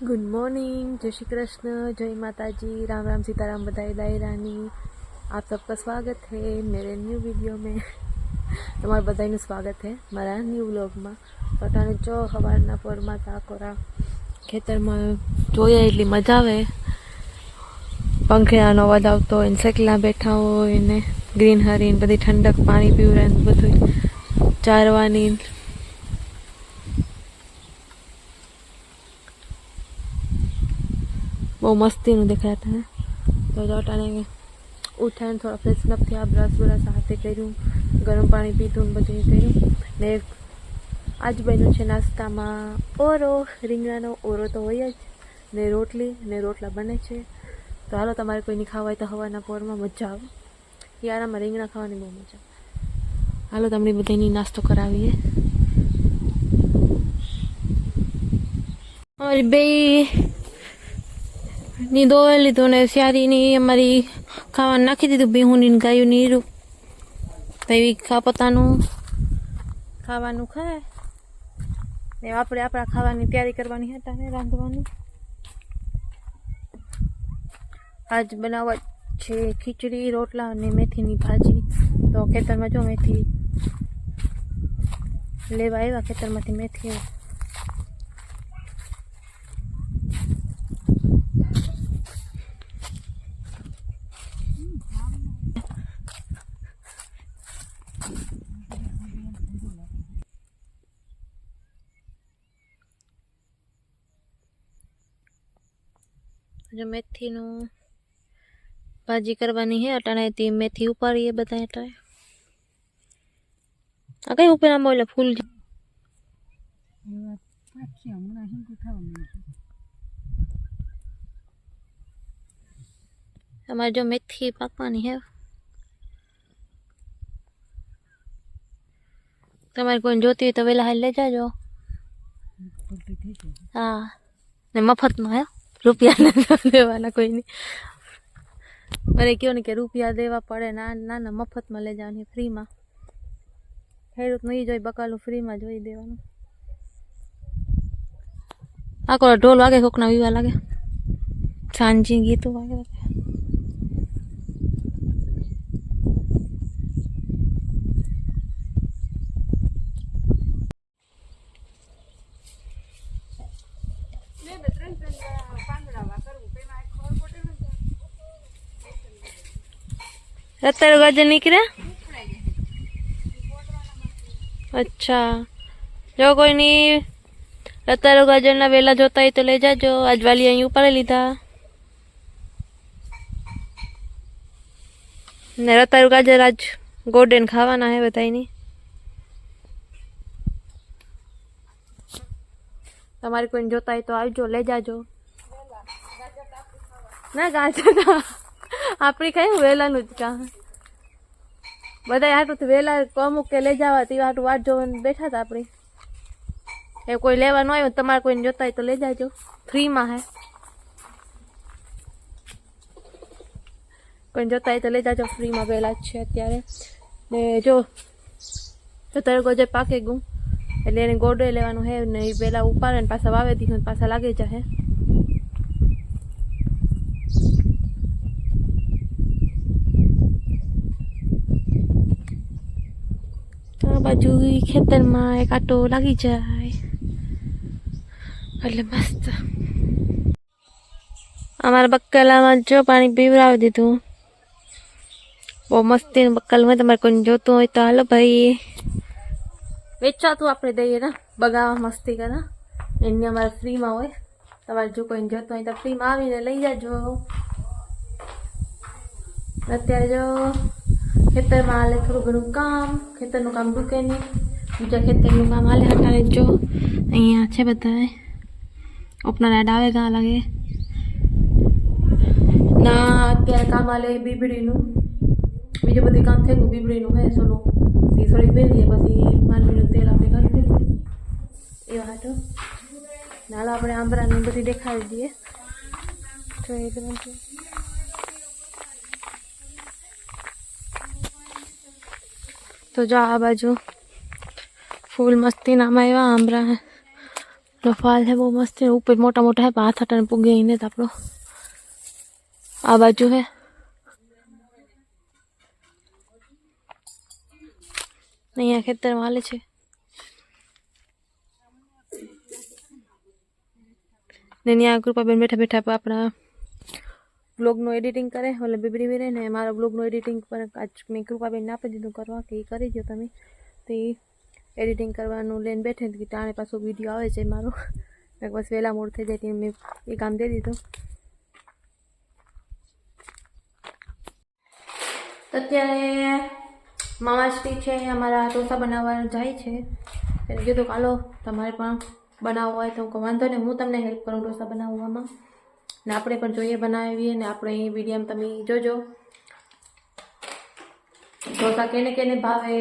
Good morning જય શ્રી કૃષ્ણ જય माताजी राम राम सीताराम बधाई दाई रानी आप सबका स्वागत है मेरे न्यू वीडियो में તમારું બધાનું સ્વાગત છે મારા ન્યૂ વ્લોગમાં પટાણે જો સવારના પોરમાં તાકોરા ખેતરમાં જોઈએ એટલી મજા આવે પંખીડાનો અવાજ આવતો હોય ને સેકલા બેઠા હોય ને ગ્રીન હરીને બધી ઠંડક પાણી પીવડાય ને બધું ચારવાની બહુ મસ્તીનું દેખાતા તને તો જોટાને ઉઠાઈને થોડા ફ્રેશનપ થયા બ્રશ બ્રશ હાથે કર્યું ગરમ પાણી પીધું બધું કર્યું ને આજ બન્યું છે નાસ્તામાં ઓરો રીંગણાનો ઓરો તો હોય જ ને રોટલી ને રોટલા બને છે તો હાલો તમારે કોઈની ખાવા હોય તો હવાના પોરમાં મજા આવે। યારામાં રીંગણા ખાવાની બહુ મજા હાલો, તમને બધાની નાસ્તો કરાવીએ। અમારી બે ની દોવે લીધું ને સ્યારીની અમારી ખાવાનું નાખી દીધું બિહુની ગાયું નીરું તો એવી ખા પોતાનું ખાવાનું ખાય ને આપણે આપણા ખાવાની તૈયારી કરવાની હતા ને રાંધવાની આજ બનાવવા છે ખીચડી રોટલા અને મેથીની ભાજી તો ખેતરમાં જો મેથી લેવા આવ્યા ખેતરમાંથી મેથી જો મેથીનું ભાજી કરવાની હે અટાણે તે મેથી ઉપાડીએ બધા અટાણે આ કઈ ઉપર આમ ઓલે ફૂલ છે? અમારે જો મેથી પાકવાની હે તમારે કોઈ જોતી હોય તો વેલા હાલ લઈ જાજો હા ને મફતમાં હે રૂપિયા નથી દેવાના કોઈની અરે કહો ને કે રૂપિયા દેવા પડે, ના ના ના મફતમાં લઈ જવાની, ફ્રીમાં. ખેડૂત નહીં જોઈ બકાલું ફ્રીમાં જોઈ દેવાનું. આખો ઢોલ વાગે, કોકના વિવા લાગે. સાંજી ગીતો વાગે. અત્યારે ગજર નીકળ્યા અચ્છા જો કોઈની અત્યારે ગાજરના વેલા જોતા હોય તો લઈ જાજો આજ વાલી અહીં ઉપાડી લીધા ને રતારું ગાજર આજ ગોલ્ડન ખાવાના હે બધાની તમારે કોઈને જોતા હોય તો આવજો લઈ જાજો ના ગાજર ના આપણી કઈ વેલાનું જ કામ? બધા હાટું વેલા અમુક કે લઈ જવા તે હાટું વાટ જોવાનું બેઠા હતા આપણી. એ કોઈ લેવા ન આવ્યું તમારે કોઈને જોતા હોય તો લઈ જાજો. ફ્રીમાં હે. કોઈને જોતા હોય તો લઈ જાજો, ફ્રીમાં પહેલાં જ છે અત્યારે. ને જો અત્યારે ગોજે પાકે ગું એટલે એને ગોડે લેવાનું હે ને એ પહેલાં ઉપાડે ને પાછા વાવે દીધું પાછા લાગી જાય આ બાજુ ખેતરમાં એક આટો લાગી જાય એટલે મસ્ત અમારા બક્કલામાં જો પાણી પીવડાવી દીધું બહુ મસ્તી બક્કલ હોય તમારે કોઈ જોતું હોય તો હાલો ભાઈ વેચાતું આપણે દઈએ ને બગાવા મસ્તી કરા એની અમારે ફ્રીમાં હોય તમારે જો કોઈ જોતું હોય તો ફ્રીમાં આવીને લઈ જાજો અત્યારે જો ખેતરમાં હાલે થોડું ઘણું કામ ખેતરનું કામ રૂકે નહીં બીજા ખેતરનું કામ હાલે હટાવે જો અહીંયા છે બધા ઓપના રાડ આવે કા લાગે ના અત્યારે કામ હાલે બીબડીનું બીજું બધું કામ થઈ ગયું બીબડીનું હે સોલું એ થોડીક વેલીએ પછી માંડવીનું તેલ આપણે કરી દઈએ એવા હાટો નાલો આપણે આંબરાની બધી દેખાડી દઈએ તો એ તો જો આ બાજુ ફૂલ મસ્તી નામાં આવ્યા આંબરા નો ફાલ હે બહુ મસ્ત છે ઉપર મોટા મોટા હે પણ હાથ હટાને પૂગે ઈ ને તો આપણો આ બાજુ હે અહીંયા ખેતરમાં હાલે છે ને ત્યાં કૃપાબેન બેઠા બેઠા આપણા બ્લોગનું એડિટિંગ કરે એટલે બીબડી વીરે ને મારા બ્લોગનું એડિટિંગ પર આજ મેં કૃપાબેન આપી દીધું કરવા કે એ કરી દો તમે. તો એડિટિંગ કરવાનું લઈને બેઠે કે ટાણે પાછો વીડિયો આવે છે મારો. એક બસ વહેલા મૂળ થઈ જાય, મેં એ કામ દઈ દીધું. અત્યારે મામાશ્રી છે, અમારા ઢોસા બનાવવા જાય છે. એને કીધું, કાલો, તમારે પણ બનાવવો હોય તો વાંધો નહીં, હું તમને હેલ્પ કરું ઢોસા બનાવવામાં. ને આપણે પણ જોઈએ બનાવીએ ને આપણે એ મીડિયમ તમે જોજો. ઢોસા કેને કેને ભાવે,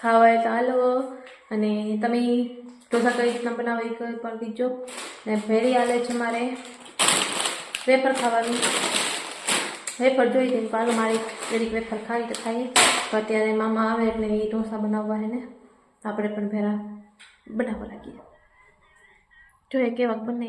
ખાવાય તો હાલો. અને તમે ઢોસા કઈ રીતના બનાવો એ કઈ પણ કીજો ને ભેરી હાલે છે મારે. વેફર ખાવાનું. વેફર જોઈ દઈને પાલો મારી જરીક વેફર ખાવી તો ખાઈએ. તો અત્યારે મામા આવે એટલે એ ઢોસા બનાવવા હે ને. આપણે પણ ભેરા બનાવવા લાગીએ. જોઈએ કેવાક બને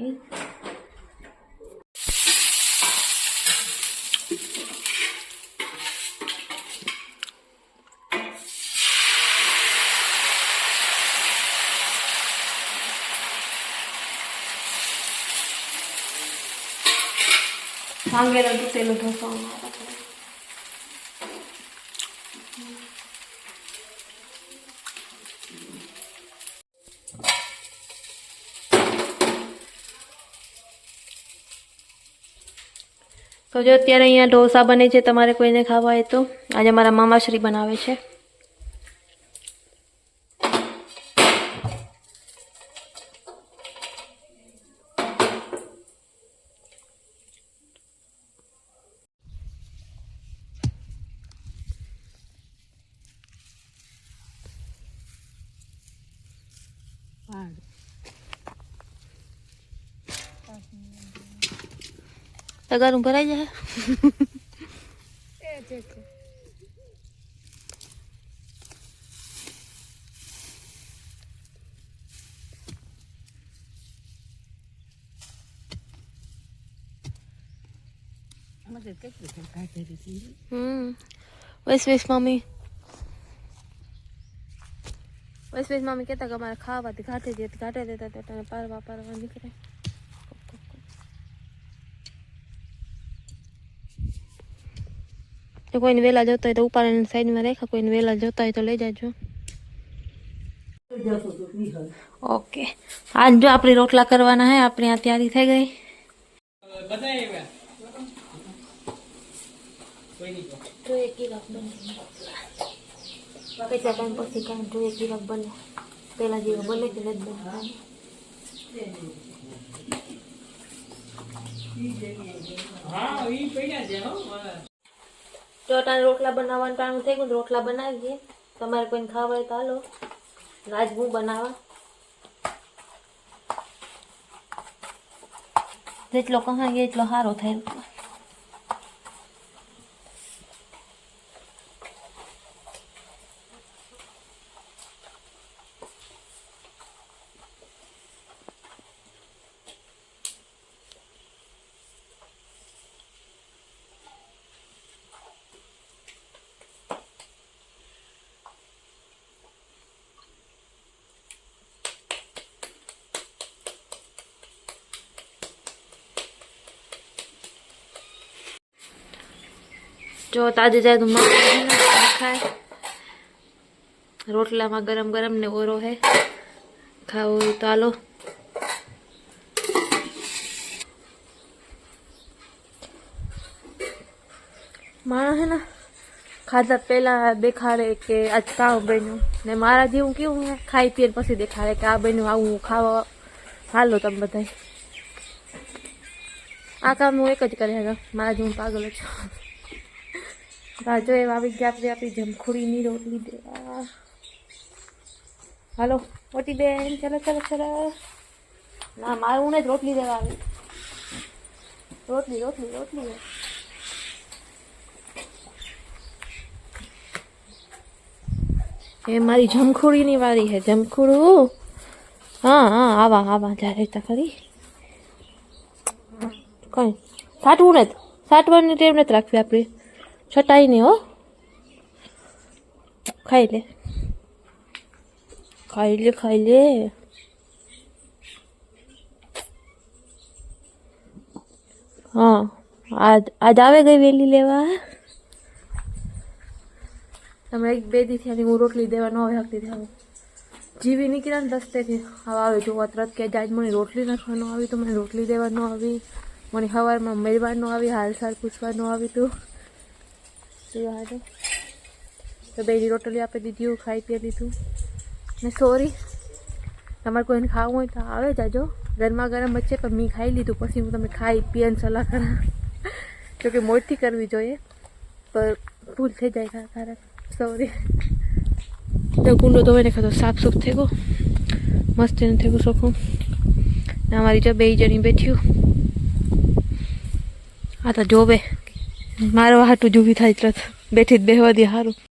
એ ભાંગેલો તૂટેલો ઢોસો. તો જો અત્યારે અહીંયા ઢોસા બને છે, તમારે કોઈને ખાવા હોય તો આજે મારા મામાશ્રી બનાવે છે તગારું ભરાઈ જાય હમ વૈસ વૈસ મમ્મી વૈસ વૈસ મમ્મી કહેતા કે અમારે ખાવાથી ઘાટે દે ઘાટે દેતા તો તને પારવા પારવા નીકળે જો કોઈને વેલા જોતા હોય તો ઉપાડીને સાઈડમાં રાખ્યા કોઈને વેલા જોતા હોય તો લઈ જાજો ઓકે આજ જો આપણી રોટલા કરવાના હે આપણી આ તૈયારી થઈ ગઈ જોઈએ કિરક બને કેટલા ટાઈમ પછી કાંઈ જોઈએ કિરક બને પેલા જેવું બને કે નથી બનતા જો તારે રોટલા બનાવવાનું ટાણું થઈ ગયું રોટલા બનાવી દઈએ તમારે કોઈને ખાવા હોય તો હાલો. આજ હું બનાવવા જેટલો કહાંગે એટલો સારો થાય જો તાજે જાય તો ખાય. રોટલામાં ગરમ ગરમ ને ઓરો હે. ખાવો તો હાલો. માણસ હે ને, ખાધા પહેલા દેખાડે કે આજ કાવ બન્યું. ને મારા જેવું કેવું ખાઈ પીને પછી દેખાડે કે આ બન્યું, આવું ખાવા. હાલો તમે બધા આ કામ હું એક જ કરે હે મારા જેવું પાગલ છું. રાજો એ આવી ગયા આપણે આપણી જમખોડીની રોટલી દેવા. હાલો મોટી બેન ચલો ચલો ચલો. ના, મારું ને જ રોટલી દેવા આવી. રોટલી રોટલી રોટલી. એ મારી જમખોડીની વારી છે જમખોડું હા હા, આવા આવા જ્યારે તા ખરી. કઈ, સાટવું નથી. સાટવાની ટેવ નથી રાખવી આપણે. છટાઈ નહીં હો. ખાઈ લે. ખાઈ લે ખાઈ લે. હા, આજ આજ આવે ગઈ વેલી લેવા? તમે એક બે દી થયા હું રોટલી દેવા ન હોય, હકતી થયા જીવી નીકળ્યા ને રસ્તેથી હવા આવે જો અતરત કે આજ મને રોટલી નાખવાનું આવી, તો મને રોટલી દેવાનું આવી. મને સવારમાં મેળવાનું આવી, હાલ પૂછવા પૂછવાનું આવી તું. શું હાલે તો બેની રોટલી આપી દીધી, હું ખાઈ પી લીધું. ને સોરી તમારે કોઈને ખાવું હોય તો આવે જાજો ગરમા ગરમ વચ્ચે પણ મેં ખાઈ લીધું. પછી હું તમે ખાઈ પીને સલાહ કરા જોકે મોટથી કરવી જોઈએ, પણ ભૂલ થઈ જાય ખરા સોરી તો કુંડો એને ખાતો સાફ સુફ થઈ ગયો. મસ્ત એને થઈ ગયું સોખું ને અમારી જો બે જણી બેઠ્યું આ તો જોવે. મારો હાટું જુવી થાય બેઠી જ બેહવા દે સારું